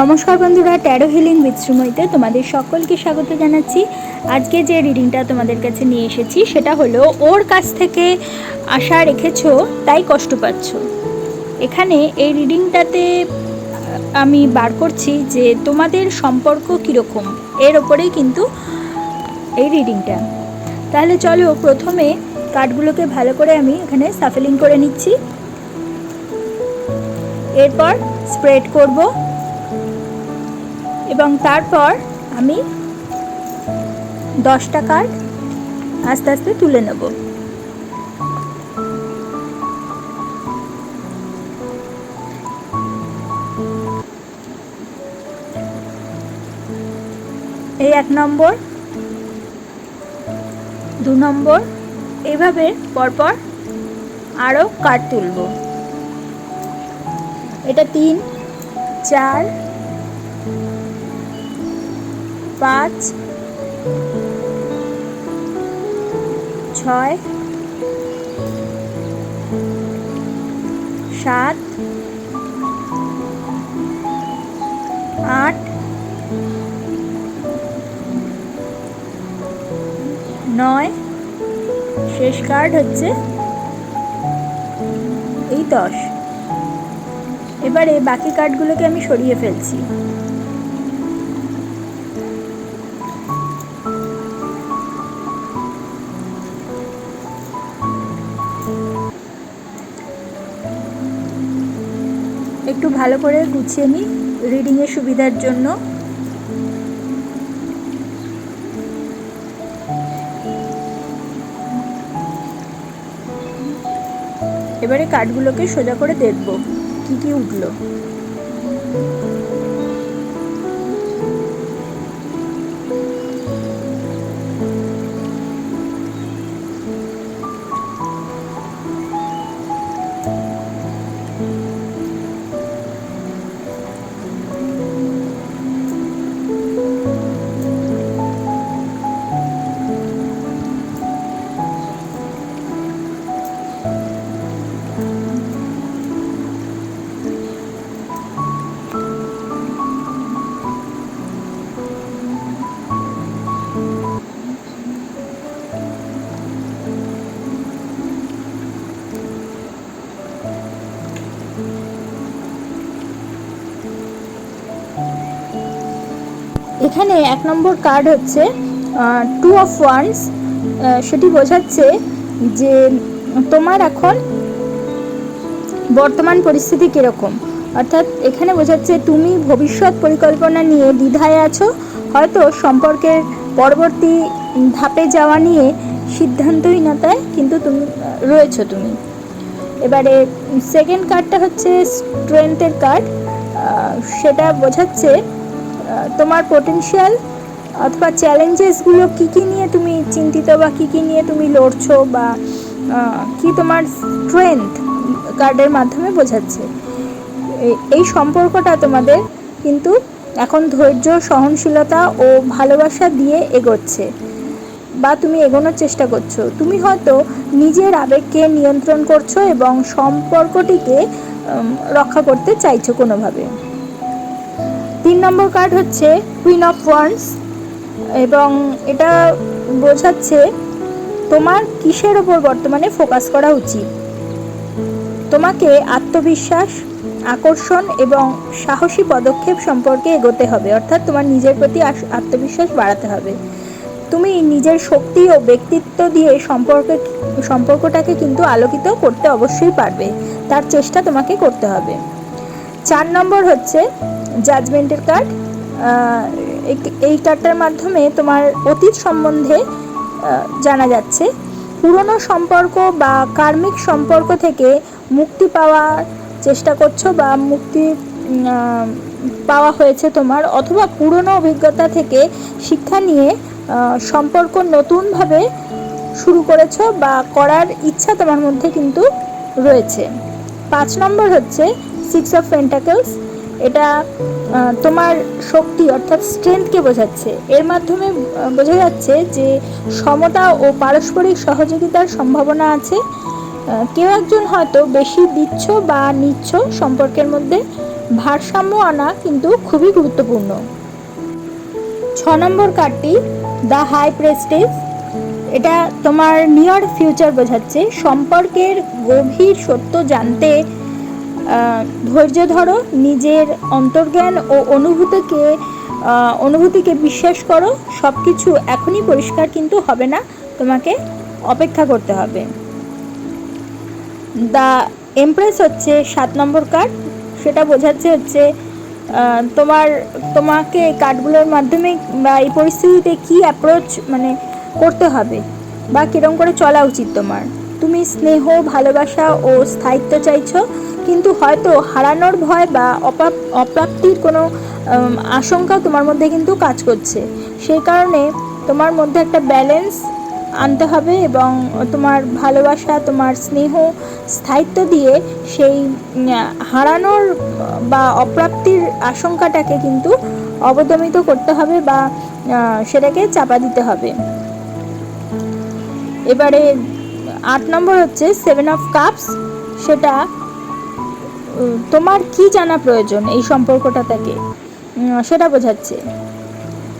নমস্কার বন্ধুরা taro healing বিশ্রমইতে তোমাদের সকলকে স্বাগত জানাচ্ছি। আজকে যে রিডিংটা তোমাদের কাছে নিয়ে এসেছি, সেটা হলো, ওর কাছ থেকে আশা রেখেছো, তাই কষ্ট পাচ্ছ। এখানে এই রিডিংটাতে আমি বার করছি যে তোমাদের সম্পর্ক কীরকম, এর ওপরেই কিন্তু এই রিডিংটা তাহলে চলো, প্রথমে কার্ডগুলোকে ভালো করে আমি এখানে সাফেলিং করে নিচ্ছি। এরপর স্প্রেড করব। এবং তারপর আমি দশটা কার্ড আস্তে আস্তে তুলে নেব। এই এক নম্বর, দু নম্বর এইভাবে পরপর আরও কার্ড তুলব। এটা তিন, চার পাঁচ, ছয়, সাত, আট, নয়। শেষ কার্ড হচ্ছে এই দশ। এবারে বাকি কার্ডগুলোকে আমি সরিয়ে ফেলছি। একটু ভালো করে গুছিয়ে নিই রিডিংয়ের সুবিধার জন্য। এবারে কার্ডগুলোকে সোজা করে দেখব, কি কি উঠল। এখানে এক নম্বর কার্ড হচ্ছে টু অফ ওয়ান্স সেটি বোঝাচ্ছে যে তোমার এখন বর্তমান পরিস্থিতি কীরকম। অর্থাৎ এখানে বোঝাচ্ছে তুমি ভবিষ্যৎ পরিকল্পনা নিয়ে দ্বিধায় আছো, হয়তো সম্পর্কের পরবর্তী ধাপে যাওয়া নিয়ে সিদ্ধান্তহীনতায় কিন্তু তুমি রয়েছো তুমি। এবারে সেকেন্ড কার্ডটা হচ্ছে স্ট্রেংথের কার্ড সেটা বোঝাচ্ছে তোমার পোটেনশিয়াল অথবা চ্যালেঞ্জেসগুলো কী কী নিয়ে তুমি চিন্তিত বা কী কী নিয়ে তুমি লড়ছো বা কি তোমার স্ট্রেংথ কার্ডের মাধ্যমে বোঝাচ্ছে? এই সম্পর্কটা তোমাদের কিন্তু এখন ধৈর্য, সহনশীলতা ও ভালোবাসা দিয়ে এগোচ্ছে বা তুমি এগোনোর চেষ্টা করছ। তুমি হয়তো নিজের আবেগকে নিয়ন্ত্রণ করছ এবং সম্পর্কটিকে রক্ষা করতে চাইছো কোনোভাবে। তিন নম্বর কার্ড হচ্ছে কুইন অফ ওয়ান্স এবং এটা বোঝাচ্ছে তোমার কিসের ওপর বর্তমানে ফোকাস করা উচিত। তোমাকে আত্মবিশ্বাস, আকর্ষণ এবং সাহসী পদক্ষেপ সম্পর্কে এগোতে হবে, অর্থাৎ তোমার নিজের প্রতি আত্মবিশ্বাস বাড়াতে হবে। তুমি নিজের শক্তি ও ব্যক্তিত্ব দিয়ে সম্পর্কে সম্পর্কটাকে কিন্তু আলোকিত করতে অবশ্যই পারবে, তার চেষ্টা তোমাকে করতে হবে। চার নম্বর হচ্ছে জাজমেন্টের কার্ড এই কার্ডটার মাধ্যমে তোমার অতীত সম্বন্ধে জানা যাচ্ছে। পুরনো সম্পর্ক বা কার্মিক সম্পর্ক থেকে মুক্তি পাওয়ার চেষ্টা করছ বা মুক্তি পাওয়া হয়েছে তোমার, অথবা পুরনো অভিজ্ঞতা থেকে শিক্ষা নিয়ে সম্পর্ক নতুনভাবে শুরু করেছ বা করার ইচ্ছা তোমার মধ্যে কিন্তু রয়েছে। পাঁচ নম্বর হচ্ছে সিক্স অফ পেন্টাকেলস এটা তোমার শক্তি অর্থাৎ স্ট্রেংথকে বোঝাচ্ছে। এর মাধ্যমে বোঝা যাচ্ছে যে সমতা ও পারস্পরিক সহযোগিতার সম্ভাবনা আছে। কেউ একজন হয়তো বেশি দিচ্ছ বা নিচ্ছ সম্পর্কের মধ্যে। ভারসাম্য আনা কিন্তু খুবই গুরুত্বপূর্ণ। ছ নম্বর কার্ডটি, দ্য হাই প্রেস্টেজ। এটা তোমার নিয়ার ফিউচার বোঝাচ্ছে। সম্পর্কের গভীর সত্য জানতে ধৈর্য ধরো, নিজের অন্তর্জ্ঞান ও অনুভূতিকে অনুভূতিকে বিশ্বাস করো সব কিছু এখনই পরিষ্কার কিন্তু হবে না, তোমাকে অপেক্ষা করতে হবে। দ্য এমপ্রেস হচ্ছে সাত নম্বর কার্ড সেটা বোঝাচ্ছে হচ্ছে তোমার, তোমাকে কার্ডগুলোর মাধ্যমে বা এই পরিস্থিতিতে কী অ্যাপ্রোচ মানে করতে হবে বা কীরকম করে চলা উচিত তোমার। তুমি স্নেহ, ভালোবাসা ও স্থায়িত্ব চাইছো, কিন্তু হয়তো হারানোর ভয় বা অপ্রাপ্তির কোনো আশঙ্কা তোমার মধ্যে কিন্তু কাজ করছে। সেই কারণে তোমার মধ্যে একটা ব্যালেন্স আনতে হবে এবং তোমার ভালোবাসা, তোমার স্নেহ, স্থায়িত্ব দিয়ে সেই হারানোর বা অপ্রাপ্তির আশঙ্কাটাকে কিন্তু অবদমিত করতে হবে বা সেটাকে চাপা দিতে হবে। এবারে আট নম্বর হচ্ছে সেভেন অফ কাপস সেটা তোমার কি জানা প্রয়োজন এই সম্পর্কটা থেকে? সেটা বোঝাচ্ছে।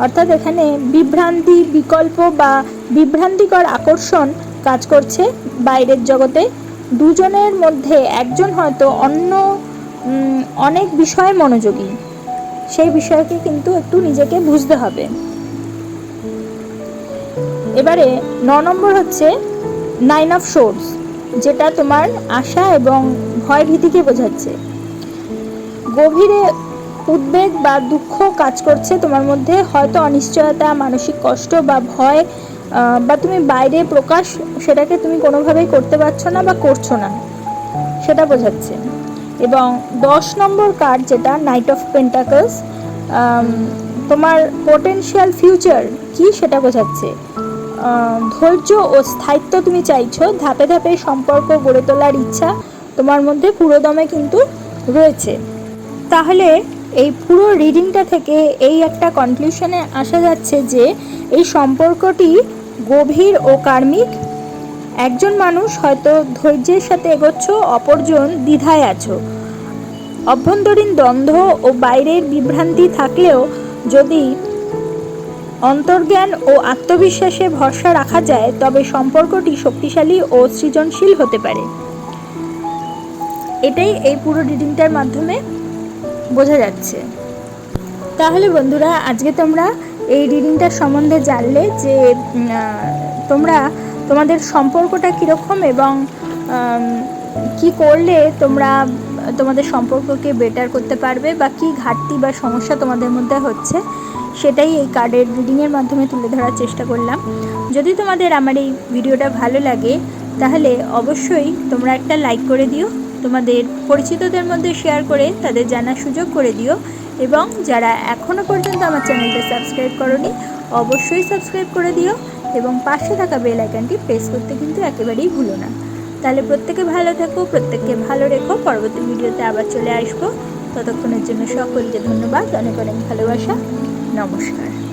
অর্থাৎ এখানে বিভ্রান্তি, বিকল্প বা বিভ্রান্তিকর আকর্ষণ কাজ করছে বাইরের জগতে। দুজনের মধ্যে একজন হয়তো অন্য অনেক বিষয়ে মনোযোগী। সেই বিষয়কে কিন্তু একটু নিজেকে বুঝতে হবে। এবারে ন নম্বর হচ্ছে নাইন অফ শোর্স যেটা তোমার আশা এবং ভয় ভীতিকে বোঝাচ্ছে। গভীরে উদ্বেগ বা দুঃখ কাজ করছে তোমার মধ্যে, হয়তো অনিশ্চয়তা, মানসিক কষ্ট বা ভয় বা তুমি বাইরে প্রকাশ সেটাকে তুমি কোনোভাবেই করতে পারছ না বা করছ না, সেটা বোঝাচ্ছে। এবং দশ নম্বর কার্ড যেটা নাইট অফ পেন্টাকলস তোমার পোটেনশিয়াল ফিউচার কি সেটা বোঝাচ্ছে। ধৈর্য ও স্থায়িত্ব তুমি চাইছো, ধাপে ধাপে সম্পর্ক গড়ে তোলার ইচ্ছা তোমার মধ্যে পুরোদমে কিন্তু রয়েছে। তাহলে এই পুরো রিডিংটা থেকে এই একটা কনক্লুশনে আসা যাচ্ছে যে, এই সম্পর্কটি গভীর ও কার্মিক। একজন মানুষ হয়তো ধৈর্যের সাথে এগোচ্ছ, অপরজন দ্বিধায় আছো। অভ্যন্তরীণ দ্বন্দ্ব ও বাইরের বিভ্রান্তি থাকলেও যদি অন্তর্জ্ঞান ও আত্মবিশ্বাসে ভরসা রাখা যায়, তবে সম্পর্কটি শক্তিশালী ও সৃজনশীল হতে পারে। এটাই এই পুরো রিডিংটার মাধ্যমে বোঝা যাচ্ছে। তাহলে বন্ধুরা, আজকে তোমরা এই রিডিংটার সম্বন্ধে জানলে যে তোমরা, তোমাদের সম্পর্কটা কীরকম এবং কি করলে তোমরা তোমাদের সম্পর্ককে বেটার করতে পারবে বা কী ঘাটতি বা সমস্যা তোমাদের মধ্যে হচ্ছে, সেটাই এই কার্ডের রিডিংয়ের মাধ্যমে তুলে ধরার চেষ্টা করলাম। যদি তোমাদের আমার এই ভিডিওটা ভালো লাগে, তাহলে অবশ্যই তোমরা একটা লাইক করে দিও, তোমাদের পরিচিতদের মধ্যে শেয়ার করে তাদের জানার সুযোগ করে দিও এবং যারা এখনও পর্যন্ত আমার চ্যানেলটা সাবস্ক্রাইব করনি, অবশ্যই সাবস্ক্রাইব করে দিও এবং পাশে থাকা বেল আইকনটি প্রেস করতে কিন্তু একেবারেই ভুলো না। তাহলে প্রত্যেকে ভালো থাকো, প্রত্যেককে ভালো রেখো। পরবর্তী ভিডিওতে আবার চলে আসব। ততক্ষণের জন্য সকলকে ধন্যবাদ, অনেক অনেক ভালোবাসা। নমস্কার।